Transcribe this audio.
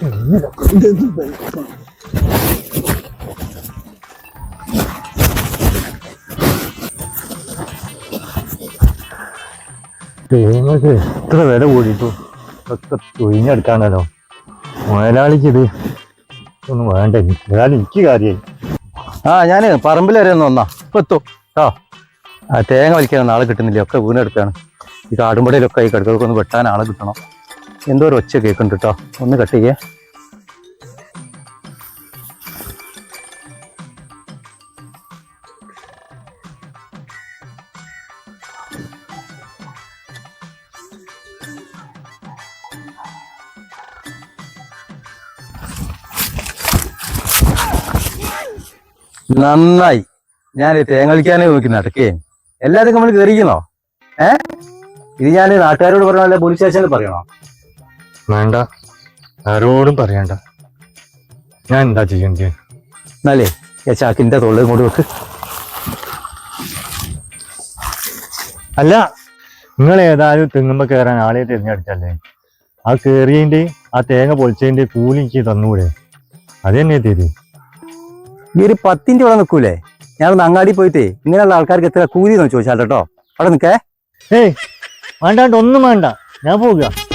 തേങ്ങക്ക് എത്ര വില കൂടിയിട്ടു? ഒക്കെ തുഴിഞ്ഞെടുക്കാണല്ലോ. മുതലാളിക്ക് ഇത് ഒന്നും വേണ്ട മുതലാളി എനിക്ക് കാര്യമായി ആ ഞാൻ പറമ്പിൽ വരെ ഒന്ന് വന്നാ. ഇപ്പൊ എത്തും. കേട്ടോ ആ തേങ്ങ വലിക്കാൻ ആളെ കിട്ടുന്നില്ല. ഒക്കെ വീണെടുക്കാണ്. ഈ കാടുമ്പടയിലൊക്കെ ഈ കടുക്കൊക്കെ ഒന്ന് വെട്ടാൻ ആളെ കിട്ടണം. എന്തോ ഒരു ഒച്ച കേൾക്കുന്നുണ്ട് കേട്ടോ ഒന്ന് കട്ട് ചെയ്യേ. നന്നായി. ഞാൻ തേങ്ങ വലിക്കാനേ നോക്കി നടക്കേ. എല്ലാവരും നമ്മൾ കയറിക്കണോ ഏ? ഇത് ഞാൻ നാട്ടുകാരോട് പറയണോ അല്ലെ പോലീസ് സ്റ്റേഷനിൽ പറയണോ? വേണ്ട. ആരോടും പറയണ്ട. ഞാൻ എന്താ ചെയ്യണ്ടേ? എന്നാലേ ഈ ചാക്കിന്റെ തൊള്ളി കൊണ്ട് വെക്ക്. അല്ല നിങ്ങൾ ഏതായാലും തെങ്ങുമ്പോ കയറാൻ ആളെ തിരഞ്ഞെടുത്തല്ലേ? ആ കേറിയതിന്റെ ആ തേങ്ങ പൊളിച്ചതിന്റെ കൂലി എനിക്ക് തന്നൂടെ. അത് തന്നെ തരി ഈ ഒരു പത്തിന്റെ ഇവിടെ നിൽക്കൂലേ? ഞാനൊന്ന് അങ്ങാടി പോയിട്ടേ ഇങ്ങനെയുള്ള ആൾക്കാർക്ക് എത്ര കൂലി എന്ന് ചോദിച്ചാൽ കേട്ടോ. അവിടെ നിൽക്കേ. ഏയ് വേണ്ടാണ്ട് ഒന്നും വേണ്ട. ഞാൻ പോവുക.